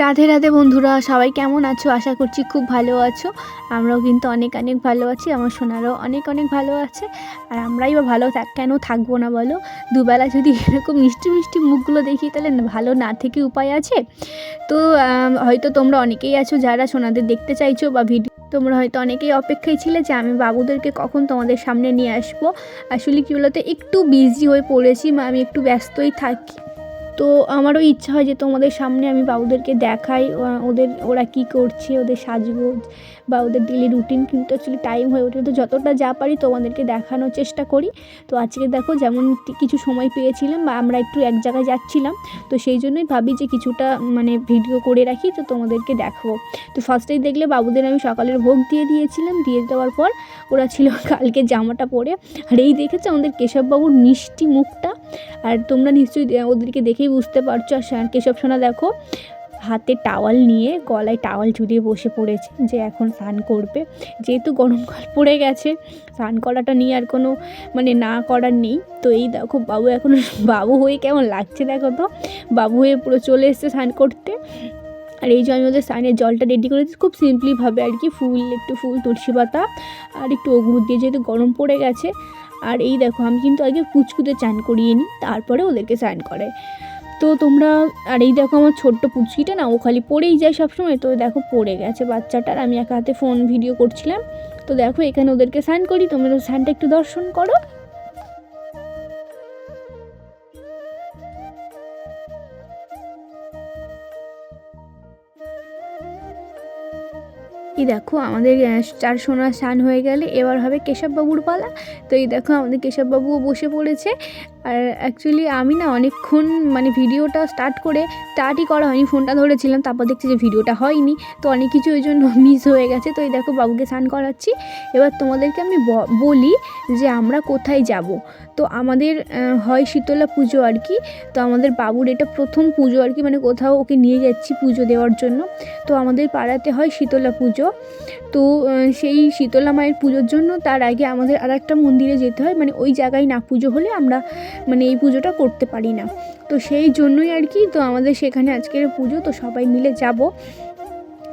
রাধে রাধে বন্ধুরা, সবাই কেমন আছো? আশা করছি খুব ভালো আছো। আমরাও কিন্তু অনেক অনেক ভালো আছি, আমার সোনারও অনেক অনেক ভালো আছে। আর আমরাই বা ভালো থাক কেন থাকব না বলো? দুবেলা যদি এরকম মিষ্টি মিষ্টি মুখগুলো দেখি, তাহলে ভালো না থেকে উপায় আছে। তো হয়তো তোমরা অনেকেই আছো যারা সোনাদের দেখতে চাইছো বা ভিডিও তোমরা হয়তো অনেকেই অপেক্ষায় ছিলে যে আমি বাবুদেরকে কখন তোমাদের সামনে নিয়ে আসব। আসলে কী বলতো, একটু বিজি হয়ে পড়েছি আমি একটু ব্যস্তই থাকি। তো আমারও ইচ্ছা হয় যে তোমাদের সামনে আমি বাবুদেরকে দেখাই ওদের, ওরা কি করছে, ওদের সাজগোজ বা ওদের ডেলি রুটিন কিন্তু অ্যাকচুয়ালি টাইম হয়ে ওঠে তো যতটা যা পারি তোমাদেরকে দেখানোর চেষ্টা করি। তো আজকে দেখো যেমন কিছু সময় পেয়েছিলাম বা আমরা একটু এক জায়গায় যাচ্ছিলাম, তো সেই জন্যই ভাবি যে কিছুটা মানে ভিডিও করে রাখি, তো তোমাদেরকে দেখাবো। তো ফার্স্টেই দেখলে বাবুদের আমি সকালের ভোগ দিয়ে দিয়েছিলাম, দিয়ে দেওয়ার পর ওরা ছিল কালকে জামাটা পরে। আর এই দেখেছ আমাদের কেশববাবুর মিষ্টি মুখটা? আর তোমরা নিশ্চয়ই ওদেরকে দেখেই বুঝতে পারছ? আর শা- কেশব সোনা দেখো, হাতে টাওয়াল নিয়ে গলায় টাওয়াল ঝুলিয়ে বসে পড়েছে যে এখন স্নান করবে। যেহেতু গরমকাল পড়ে গেছে, স্নান করাটা নিয়ে আর কোনো মানে না করার নেই। তো এই দেখো, বাবু এখন বাবু হয়ে কেমন লাগছে দেখো তো? বাবু হয়ে পুরো চলে এসছে স্নান করতে। আর এই যে আমি ওদের স্নানের জলটা রেডি করেছি খুব সিম্পলিভাবে আর কি, ফুল, একটু ফুল, তুলসী পাতা আর একটু অগরুদ দিয়ে যেহেতু গরম পড়ে গেছে। আর এই দেখো, আমি কিন্তু আগে পুচকুতে চান করিয়ে নিই, তারপরে ওদেরকে স্নান করে তো তোমরা, আর এই দেখো আমার ছোট্ট পুচকিটা না, ও খালি পড়েই যায় সবসময়। তো দেখো পড়ে গেছে বাচ্চাটার, আমি একা হাতে ফোন ভিডিও করছিলাম। তো দেখো এখানে ওদেরকে স্নান করি তোমরা স্নানটা একটু দর্শন করো। এই দেখো আমাদের চার সোনা স্নান হয়ে গেলে, এবার হবে কেশববাবুর পালা। তো এই দেখো আমাদের কেশববাবুও বসে পড়েছে। আর অ্যাকচুয়ালি আমি না অনেকক্ষণ মানে ভিডিওটা স্টার্ট করে স্টার্টই করা হয়নি ফোনটা ধরেছিলাম, তারপর দেখছি যে ভিডিওটা হয়নি, তো অনেক কিছু ওই জন্য মিস হয়ে গেছে। তো এই দেখো বাবুকে স্নান করাচ্ছি। এবার তোমাদেরকে আমি বলি যে আমরা কোথায় যাব। তো আমাদের হয় শীতলা পুজো আর কি। তো আমাদের বাবুর এটা প্রথম পুজো আর কি মানে কোথাও ওকে নিয়ে যাচ্ছি পুজো দেওয়ার জন্য। তো আমাদের পাড়াতে হয় শীতলা পুজো। তো সেই শীতলা মায়ের পুজোর জন্য তার আগে আমাদের আর একটা মন্দিরে যেতে হয়। মানে ওই জায়গায় না পুজো হলে আমরা মানে এই পুজোটা করতে পারি না। তো সেই জন্যই আর কি, তো আমাদের সেখানে আজকের পুজো, তো সবাই মিলে যাব।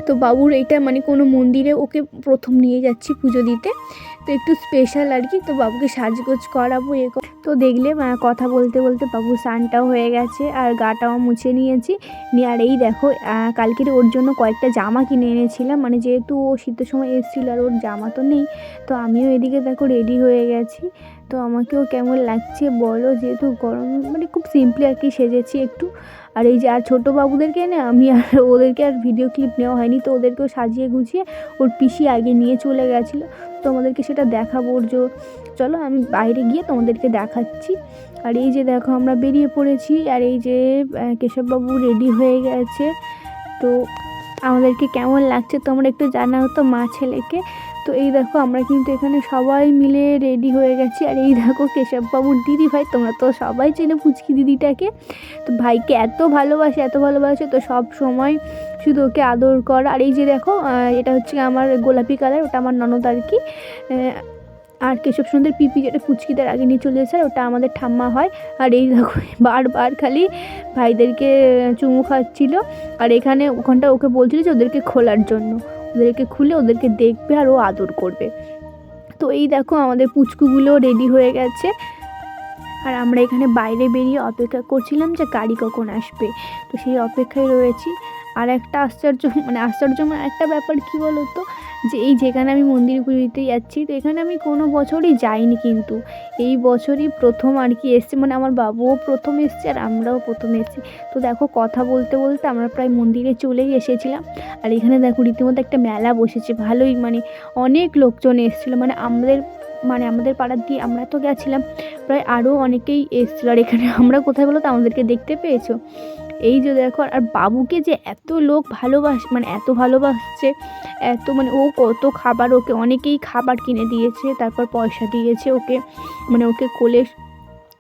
তো বাবুর এটা মানে কোনো মন্দিরে ওকে প্রথম নিয়ে যাচ্ছি পুজো দিতে। তো একটু স্পেশাল আর কি। তো বাবুকে সাজগোজ করাবো এ তো দেখলে কথা বলতে বলতে বাবু স্নানটাও হয়ে গেছে আর গাটাও মুছে নিয়েছি। নিয়ে আর এই দেখো কালকের ওর জন্য কয়েকটা জামা কিনে এনেছিলাম। মানে যেহেতু ও শীতের সময় এসেছিল আর ওর জামা তো নেই, তো আমিও এদিকে দেখো রেডি হয়ে গেছি। তো আমাকেও কেমন লাগছে বলো? যেহেতু গরম মানে খুব সিম্পলি আর কি সেজেছি একটু। আর এই যে, আর ছোটো বাবুদেরকে না, আমি আর ওদেরকে আর ভিডিও ক্লিপ নেওয়া হয়নি। তো ওদেরকেও সাজিয়ে গুছিয়ে ওর পিসি আগে নিয়ে চলে গেছিল। তো আমাদেরকে সেটা দেখাবো যে চলো আমি বাইরে গিয়ে তোমাদেরকে দেখাচ্ছি। আর এই যে দেখো আমরা বেরিয়ে পড়েছি, আর এই যে কেশববাবু রেডি হয়ে গেছে। তো আমাদেরকে কেমন লাগছে তোমরা একটু জানাও তো মা ছেলেকে। তো এই দেখো, আমরা কিন্তু এখানে সবাই মিলে রেডি হয়ে গেছি। আর এই দেখো, কেশববাবুর দিদি ভাই, তোমরা তো সবাই চেনে পুচকি দিদিটাকে। তো ভাইকে এত ভালোবাসে এত ভালোবাসে, তো সব সময় শুধু ওকে আদর কর। আর এই যে দেখো এটা হচ্ছে আমার গোলাপি কালার, ওটা আমার ননদ আর কি। আর কেশব সুন্দর পিপি, যেটা পুচকিদের আগে নিয়ে চলে এসেছে ওটা আমাদের ঠাম্মা হয়। আর এই দেখো, বারবার খালি ভাইদেরকে চুমু খাচ্ছিল। আর এখানে ওখানটা ওকে বলছিল যে ওদেরকে খোলার জন্য। ওদেরকে খুলে ওদেরকে দেখবে আর ও আদর করবে। তো এই দেখো আমাদের পুচকুগুলো রেডি হয়ে গেছে। আর আমরা এখানে বাইরে বেরিয়ে অপেক্ষা করছিলাম যে গাড়ি কখন আসবে। তো সেই অপেক্ষায় রয়েছি। আর একটা আশ্চর্য মানে আশ্চর্য মানে একটা ব্যাপার কী বলো তো যে এই যেখানে আমি মন্দির পুজো যাচ্ছি, তো এখানে আমি কোনো বছরই যাইনি কিন্তু। এই বছরই প্রথম আর কি এসছে মানে আমার বাবুও প্রথম এসছে আর আমরাও প্রথম এসছি। তো দেখো কথা বলতে বলতে আমরা প্রায় মন্দিরে চলেই এসেছিলাম। আর এখানে দেখো রীতিমতো একটা মেলা বসেছে, ভালোই মানে অনেক লোকজন এসেছিল মানে আমাদের মানে আমাদের পাড়ার দিয়ে আমরা তো গেছিলাম। প্রায় আরও অনেকেই এসেছিল। আর এখানে আমরা কোথায় বলো তো? আমাদেরকে দেখতে পেয়েছ। এই যে দেখো, আর বাবুকে যে এত লোক ভালোবাস মানে এত ভালোবাসছে, এত মানে ও কত খাবার ওকে, অনেকেই খাবার কিনে দিয়েছে, তারপর পয়সা দিয়েছে ওকে। মানে ওকে কোলে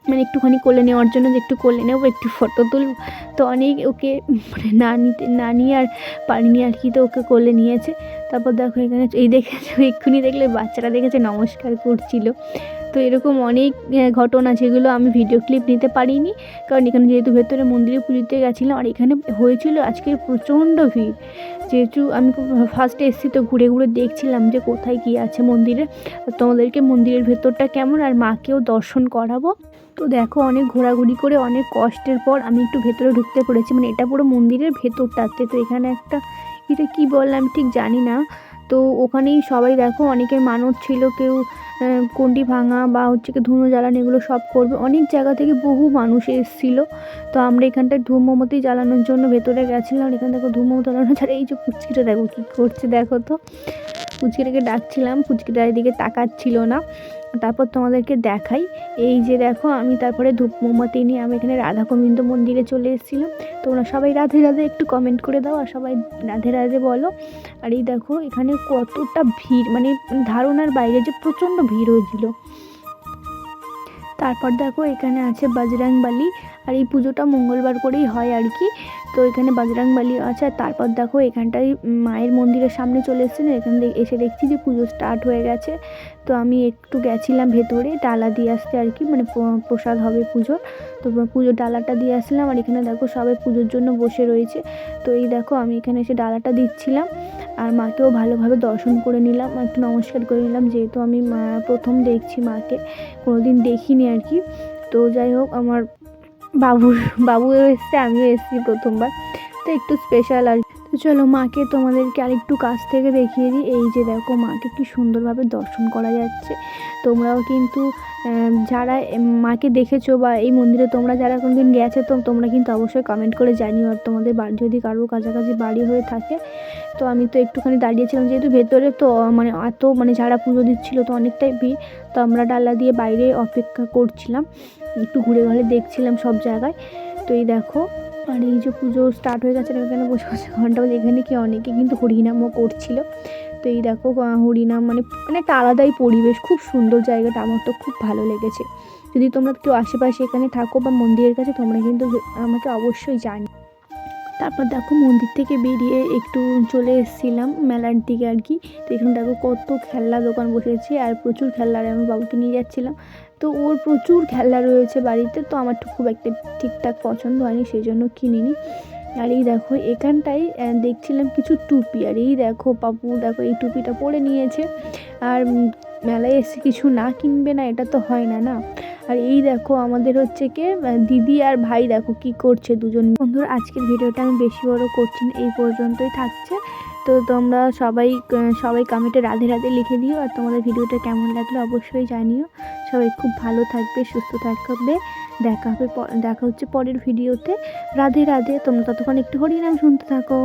মানে একটুখানি কোলে নেওয়ার জন্য যে একটু কোলে নেব, একটু ফটো তুলব। তো অনেক ওকে মানে না নিতে না নিয়ে আর পারিনি আর কি তো ওকে কোলে নিয়েছে। তারপর দেখো এখানে এই দেখেছ, এক্ষুনি দেখলে বাচ্চারা দেখেছে, নমস্কার করছিল। তো এরকম অনেক ঘটনা যেগুলো আমি ভিডিও ক্লিপ নিতে পারিনি। কারণ এখানে যেহেতু ভেতরে মন্দিরে পুজোতে গেছিলাম, আর এখানে হয়েছিল আজকে প্রচণ্ড ভিড়। যেহেতু আমি ফার্স্টে এসেছি, তো ঘুরে ঘুরে দেখছিলাম যে কোথায় কী আছে মন্দিরে। তোমাদেরকে মন্দিরের ভেতরটা কেমন, আর মাকেও দর্শন করাবো। তো দেখো, অনেক ঘোরাঘুরি করে অনেক কষ্টের পর আমি একটু ভেতরে ঢুকতে পেরেছি। মানে এটা পুরো মন্দিরের ভেতরটাতে। তো এখানে একটা, এটা কি বললাম ঠিক জানি না। তো ওখানেই সবাই দেখো, অনেকের মানত ছিল কেউ কুন্ডি ভাঙা বা হচ্ছে কি ধুনো জ্বালানো এগুলো সব করবে। অনেক জায়গা থেকে বহু মানুষ এসেছিল। তো আমরা এখানটায় ধূপ জ্বালানোর জন্য ভেতরে গেছিলাম। এখান থেকে ধূপ জ্বালানো ছাড়া এই যে পুচকিটা দেখো কী করছে, দেখো তো। পুচকিটাকে ডাকছিলাম, পুচকিটা এদিকে তাকাচ্ছিল না। তারপর তোমাদেরকে দেখাই। এই যে দেখো, আমি তারপরে ধূপ মোমবাতি নিয়ে আমি এখানে রাধা গোবিন্দ মন্দিরে চলে এসেছিলাম তোমরা সবাই রাধে রাধে একটু কমেন্ট করে দাও আর সবাই রাধে রাধে বলো। আর এই দেখো, এখানে কতটা ভিড় মানে ধারণার বাইরে যে প্রচণ্ড ভিড় হয়েছিল। তারপর দেখো, এখানে আছে বাজরাংবালি। আর এই পুজোটা মঙ্গলবার করেই হয় আর কি। তো এখানে বাজরাংবালি আছে আর তারপর দেখো এখানটায় মায়ের মন্দিরের সামনে চলে এসেছিল এখান থেকে এসে দেখছি যে পুজো স্টার্ট হয়ে গেছে। তো আমি একটু গেছিলাম ভেতরে, ডালা দিয়ে আসতে আর কি মানে প্রসাদ হবে পুজোর। তো পুজোর ডালাটা দিয়ে আসলাম আর এখানে দেখো সবাই পুজোর জন্য বসে রয়েছে। তো এই দেখো আমি এখানে এসে ডালাটা দিচ্ছিলাম আর মাকেও ভালোভাবে দর্শন করে নিলাম, একটু নমস্কার করে নিলাম। যেহেতু আমি প্রথম দেখছি মাকে, কোনোদিন দেখিনি আর কি। তো যাই হোক, আমার বাবুর বাবু এসছে, আমিও এসেছি প্রথমবার। তো একটু স্পেশাল আর তো চলো মাকে তোমাদেরকে আরেকটু কাছ থেকে দেখিয়ে দিই। এই যে দেখো মাকে কি সুন্দরভাবে দর্শন করা যাচ্ছে। তোমরাও কিন্তু যারা মাকে দেখেছ বা এই মন্দিরে তোমরা যারা কোনোদিন গেছে, তো তোমরা কিন্তু অবশ্যই কমেন্ট করে জানিও। আর তোমাদের বাড়ি যদি কারোর কাছাকাছি বাড়ি হয়ে থাকে, তো আমি তো একটুখানি দাঁড়িয়েছিলাম, যেহেতু ভেতরে তো মানে এত মানে যারা পুজো দিচ্ছিল তো অনেকটাই ভিড়, তো আমরা ডালা দিয়ে বাইরে অপেক্ষা করছিলাম, একটু ঘুরে ঘুরে দেখছিলাম সব জায়গায়। তো এই দেখো আর এই যে পুজো স্টার্ট হয়ে গেছে, এখানে বসে বসে ঘণ্টা বাজে। এখানে কি অনেকে কিন্তু হরিনামও করছিল। তো এই দেখো হরিনাম মানে মানে একটা আলাদাই পরিবেশ। খুব সুন্দর জায়গাটা, আমার তো খুব ভালো লেগেছে। যদি তোমরা কেউ আশেপাশে এখানে থাকো বা মন্দিরের কাছে, তোমরা কিন্তু আমাকে অবশ্যই জানি। তারপর দেখো, মন্দির থেকে বেরিয়ে একটু চলে এসেছিলাম মেলার দিকে আর কি। তো এখানে দেখো কত খেলনা দোকান বসেছে আর প্রচুর খেলনা আমি বাবুকে নিয়ে যাচ্ছিলাম। তো ওর প্রচুর খেলনা রয়েছে বাড়িতে, তো আমার খুব একটা ঠিকঠাক পছন্দ হয়নি সেই জন্য কিনিনি। আর এই দেখো, এখানটায় দেখছিলাম কিছু টুপি, আর এই দেখো পাপু দেখো এই টুপিটা পরে নিয়েছে। আর মেলায় এসে কিছু না কিনবে না, এটা তো হয় না না? আর এই দেখো, আমাদের হচ্ছে কি দিদি আর ভাই, দেখো কি করছে দুজন। বন্ধুরা, আজকের ভিডিওটা আমি বেশি বড় করছি না, এই পর্যন্তই থাকছে। তো তোমরা সবাই সবাই কমেন্টে রাধে রাধে লিখে দিও আর তোমাদের ভিডিওটা কেমন লাগল অবশ্যই জানিও। সবাই খুব ভালো থাকবে, সুস্থ থাকবে। দেখা হবে দেখা হচ্ছে পরের ভিডিওতে রাধে রাধে, তোমরা ততক্ষণ একটু হরিনাম শুনতে থাকো।